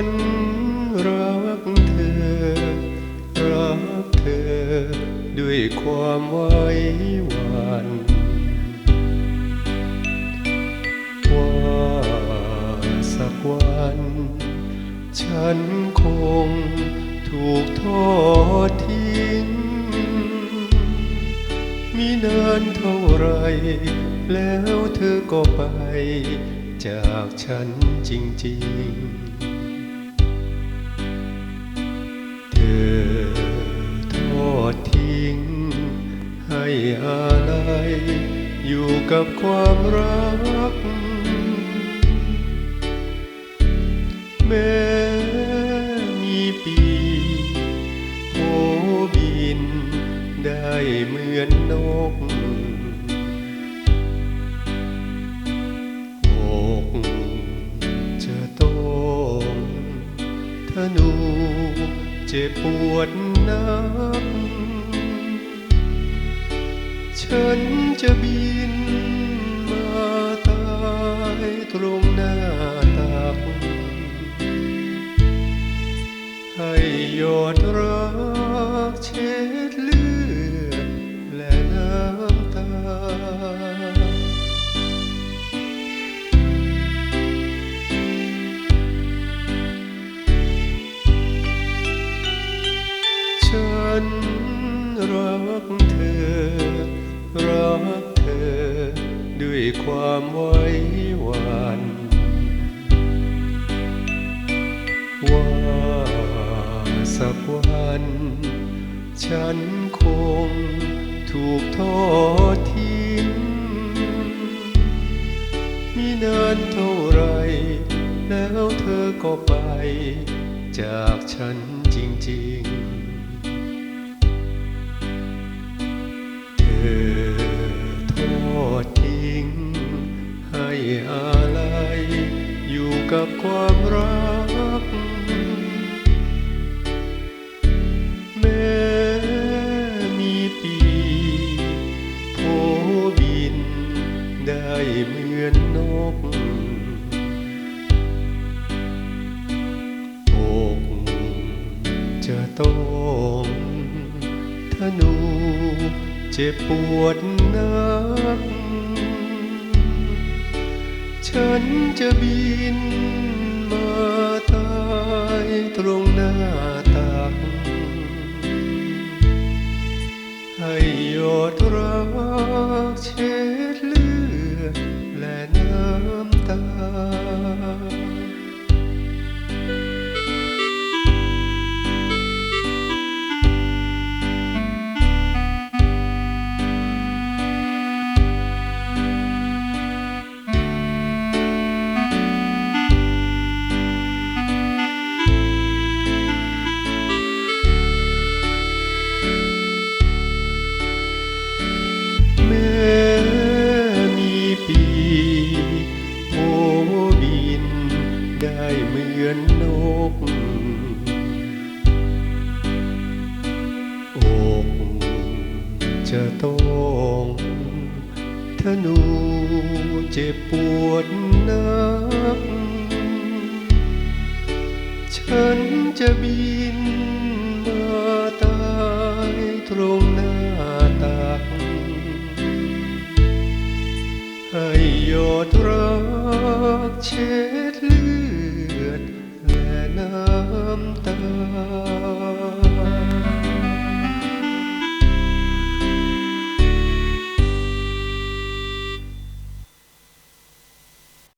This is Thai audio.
คนรักเธอ รักเธอ ด้วยความไว้วันว่าสักวัน ฉันคงถูกทอดทิ้งมีนานเท่าไร แล้วเธอก็ไป จากฉันจริงๆ อทอดทิ้ง ให้อะไรอยู่กับความรัก แม้มีปีโผบิน ได้เหมือนนกอกจะต้องธนู เจ็บปวดนักฉันจะบินมาตายตรงหน้าตักให้ยอดรัก รักเธอ รักเธอ ด้วยความไว้วันว่าสักวัน ฉันคงถูกทอดทิ้งมีนานเท่าไร แล้วเธอก็ไป จากฉันจริงๆ ทอดทิ้ง ให้อะไรอยู่กับความรัก แม้มีปีโผบินได้เหมือนนกอกจะต้องธนู จ็บปวดนัก ฉันจะบินมาตายตรงหน้าตัก ให้ยอดรักเช็ดเลือด อนนกอกจะต้องธนูเจ็บปวดนัก ฉันจะบินมาตายตรงหน้าตัก ให้ยอดรักเช็ด